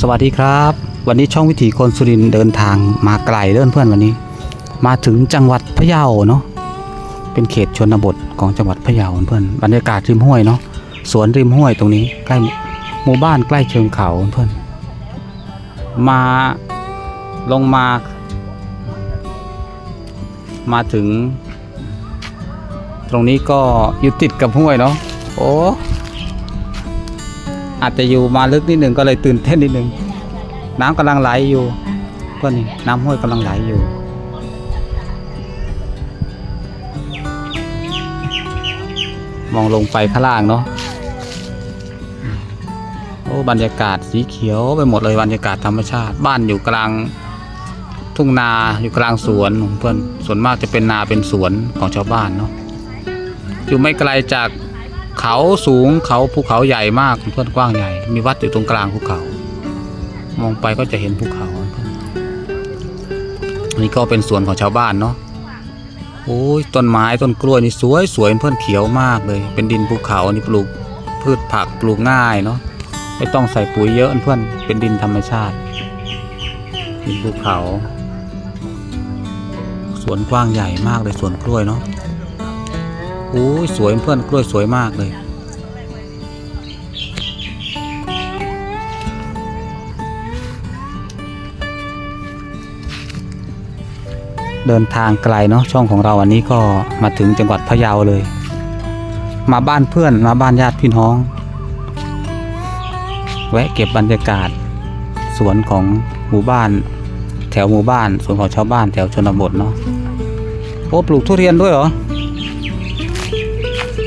สวัสดีครับ วันนี้ช่องวิถีคนสุรินทร์เดินทางมาไกลเดินเพื่อนวันนี้ มาถึงจังหวัดพะเยาเนาะเป็นเขตชนบทของจังหวัดพะเยาเพื่อนบรรยากาศริมห้วยเนาะสวนริมห้วยตรงนี้ใกล้หมู่บ้านใกล้เชิงเขาเพื่อนมาลงมา มาถึง ตรงนี้ก็อยู่ติดกับห้วยเนาะโอ้ อาจจะอยู่มาลึกนิดหนึ่งก็เลยตื่นเต้นนิดหนึ่งน้ำกำลังไหลอยู่ก็นี่น้ำห้วยกำลังไหลอยู่ มองลงไปข้างล่างเนาะโอ้บรรยากาศสีเขียวไปหมดเลยบรรยากาศธรรมชาติ บ้านอยู่กลางทุ่งนาอยู่กลางสวนของเพื่อนส่วนมากจะเป็นนาเป็นสวนของชาวบ้านเนาะอยู่ไม่ไกลจาก เขาสูงเขาภูเขาใหญ่มากเพื่อนกว้างใหญ่ มีวัดอยู่ตรงกลางภูเขา มองไปก็จะเห็นภูเขาเพื่อนนี่ก็เป็นสวนของชาวบ้านเนาะโอ้ยต้นไม้ต้นกล้วยนี่สวยสวยเพื่อนเขียวมากเลย เป็นดินภูเขานี่ปลูกพืชผักปลูกง่ายเนาะไม่ต้องใส่ปุ๋ยเยอะเพื่อนเป็นดินธรรมชาติ ดินภูเขา สวนกว้างใหญ่มากเลยสวนกล้วยเนาะ โอ้ยสวยเพื่อนกล้วยสวยมากเลย เดินทางไกลเนาะช่องของเราอันนี้ก็มาถึงจังหวัดพะเยาเลย มาบ้านเพื่อนมาบ้านญาติพี่น้อง แวะเก็บบรรยากาศ สวนของหมู่บ้าน แถวหมู่บ้านสวนของชาวบ้านแถวชนบทเนาะโอ้ปลูกทุเรียนด้วยเหรอ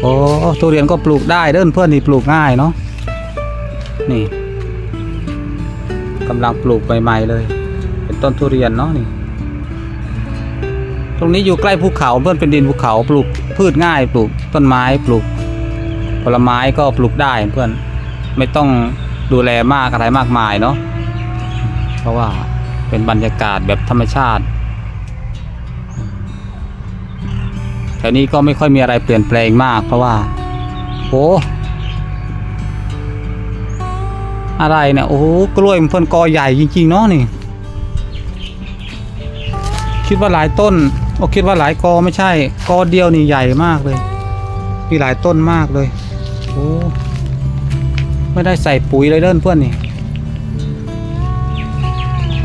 โอ้ทุเรียนก็ปลูกได้เด้นเพื่อนนี่ปลูกง่ายเนาะนี่กำลังปลูกใหม่ๆเลย เป็นต้นทุเรียนเนาะนี่ ตรงนี้อยู่ใกล้ภูเขาเพื่อนเป็นดินภูเขาปลูกพืชง่าย ปลูกต้นไม้ปลูกผลไม้ก็ปลูกได้เพื่อนไม่ต้องดูแลมากอะไรมากมายเนาะเพราะว่าเป็นบรรยากาศแบบธรรมชาติ แถวนี้ก็ไม่ค่อยมีอะไรเปลี่ยนแปลงมาก เพราะว่าโอ้อะไรเนี่ยโอ้กล้วยมันเพิ่นกอใหญ่จริงๆเนาะนี่ คิดว่าหลายต้นโอ้คิดว่าหลายกอไม่ใช่ กอเดียวนี่ใหญ่มากเลย มีหลายต้นมากเลยโอ้ไม่ได้ใส่ปุ๋ยเลยเด้นเพื่อนนี่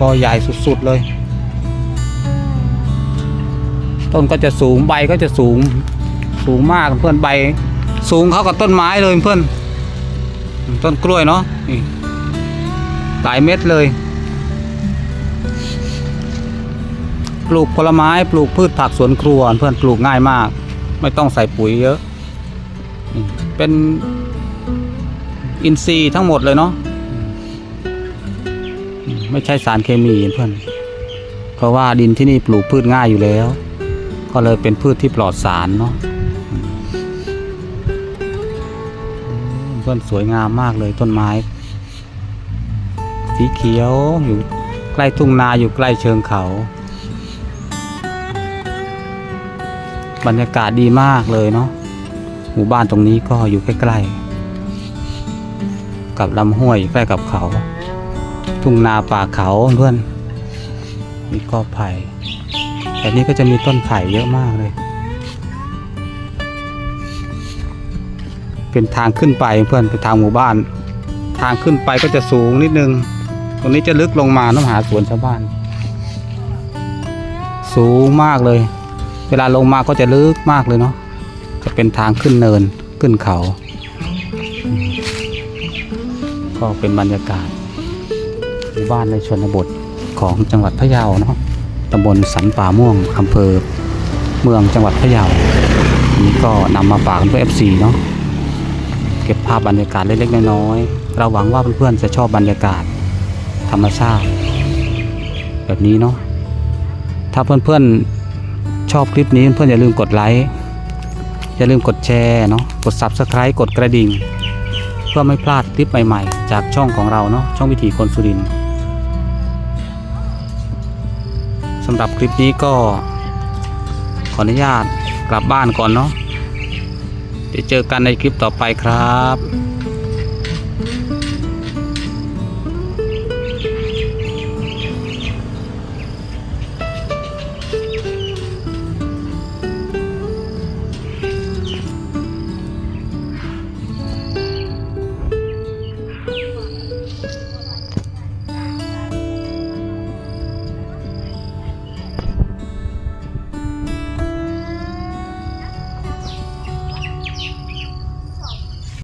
กอใหญ่สุดๆเลย ต้นก็จะสูงใบก็จะสูงสูงมากเพื่อนใบ สูงเขากับต้นไม้เลยเพื่อน ต้นกล้วยเนาะนี่หลายเม็ดเลย ปลูกผลไม้ปลูกพืชผักสวนครัวเพื่อนปลูกง่ายมาก ไม่ต้องใส่ปุ๋ยเยอะ เป็นอินทรีย์ทั้งหมดเลยเนาะไม่ใช่สารเคมีเพื่อน เพราะว่าดินที่นี่ปลูกพืชง่ายอยู่แล้ว ก็เลยเป็นพืชที่ปลอดสารเนาะอืมเพื่นสวยงามมากเลยต้นไม้ สีเขียวอยู่ใกล้ทุ่งนาอยู่ใกล้เชิงเขา บรรยากาศดีมากเลยเนาะหมู่บ้านตรงนี้ก็อยู่ใกล้ๆกับลำห้วยใกล้กับเขา ทุ่งนาป่าเขาเพื่อนมีกอไผ่ แต่นี้ก็จะมีต้นไผ่เยอะมากเลย เป็นทางขึ้นไปเพื่อนเป็นทางหมู่บ้าน ทางขึ้นไปก็จะสูงนิดนึง ตรงนี้จะลึกลงมาน้ำหาสวนชาวบ้าน สูงมากเลย เวลาลงมาก็จะลึกมากเลยเนาะ จะเป็นทางขึ้นเนินขึ้นเขา ก็เป็นบรรยากาศหมู่บ้านในชนบทของจังหวัดพะเยาเนาะ ตำบลสันป่าม่วงอำเภอเมืองจังหวัดพะเยาอันนี้ก็นำมาฝากเพื่อเอฟซีเนาะเก็บภาพบรรยากาศเล็กๆน้อยๆเราหวังว่าเพื่อนๆจะชอบบรรยากาศธรรมชาติแบบนี้เนาะถ้าเพื่อนๆชอบคลิปนี้เพื่อนๆอย่าลืมกดไลค์อย่าลืมกดแชร์เนาะกด Subscribe กดกระดิ่ง เพื่อไม่พลาดคลิปใหม่ๆ จากช่องของเราเนาะช่องวิถีคนสุรินทร์ำหรับคลิปนี้ก็ขออนุญาตกลับบ้านก่อนเนาะเดี๋ยวเจอกันในคลิปต่อไปครับ